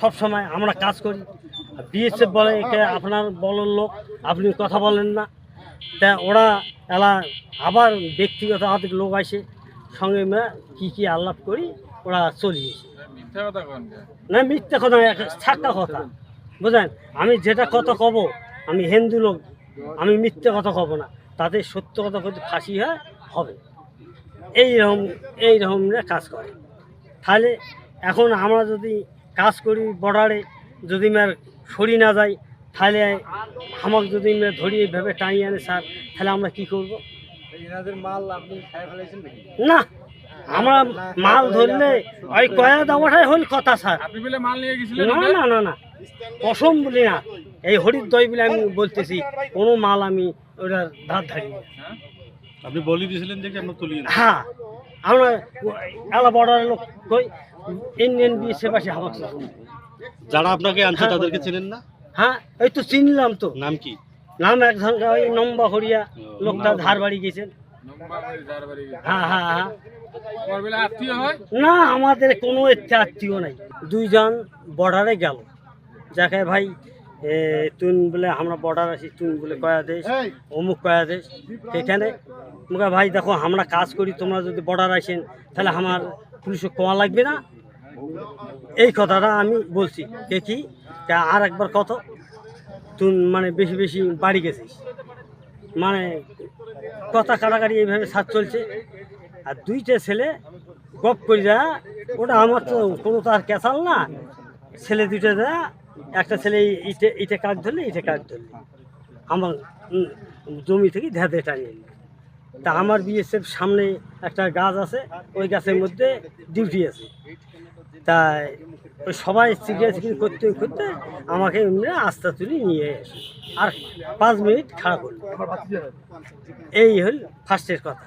সব সময় আমরা কাজ করি। বিএসএফ বলে একে আপনার বলার লোক আপনি কথা বলেন না। তা ওরা এলা আবার ব্যক্তিগত হাতের লোক আসে সঙ্গে কী কী আলাপ করি ওরা চলিয়েছে না মিথ্যা কথা ছাক্কা কথা। বুঝলেন? আমি যেটা কথা কব আমি হিন্দু লোক আমি মিথ্যে কথা কব না। তাতে সত্য কথা যদি ফাঁসি হয় হবে। এইরকম এইরকম কাজ করে। তাহলে এখন আমরা যদি কাজ করি বর্ডারে যদি মেয়ের সরি না যাই তাহলে আমাকে যদি মেয়ে ধরিয়ে ভেবে টাঙিয়ে আনে স্যার তাহলে আমরা কি করব? মাল আপনি না। আমরা মাল ধরলে ওই কয়া দাওয়াটাই হল কথা স্যার। না না না না। কসম বলি না। এই দই বলে আমি বলতেছি কোনো মাল আমি ওটার ধার ধারি। হ্যাঁ? আপনি বলি দিয়েছিলেন দেখে আমরা নিই। হ্যাঁ আমরা এলা বর্ডারের লোক কই ইন্ডিয়ান বি সে পাশে হামাক যারা আপনাকে আনছে হ্যাঁ। তাদেরকে চেনেন না? হ্যাঁ এই তো চিনলাম তো। নাম কি? নাম এক ধরনের ওই নম্বা হরিয়া লোকটা ধার বাড়ি গেছেন। হ্যাঁ হ্যাঁ হ্যাঁ। না, আমাদের কোনো ইচ্ছে আত্মীয় নাই। দুইজন বর্ডারে গেল। যাকে ভাই তুই বলে আমরা বর্ডার আছি তুই বলে কয়া দেশ, অমুক কয়া দেশ সেখানে মুখে ভাই, দেখো, আমরা কাজ করি, তোমরা যদি বর্ডার আসেন, তাহলে আমার পুলিশে কোয়া লাগবে না? এই কথাটা আমি বলছি। কে কি? আর একবার কত? তুই মানে বেশি বেশি বাড়ি গেছিস মানে কথা কাটাকাটি এইভাবে সাথ চলছে। আর দুইটা ছেলে গপ করে যা ওটা আমার তো কোনো তো আর ক্যাসাল না। ছেলে দুইটা যা একটা ছেলে ইটে ইটে কাজ ধরলে, ইটে কাজ ধরলে। আমার জমি থেকে ধ্যাতে টানিয়ে নিল তা আমার বিএসএফ সামনে একটা গাছ আছে, ওই গাছের মধ্যে ডিউটি আছে। তাই ওই সবাই চিকিৎসা করতে করতে আমাকে এমনি আস্থা তুলে নিয়ে এসে। আর পাঁচ মিনিট খারাপ হল। এই হল ফার্স্টের কথা।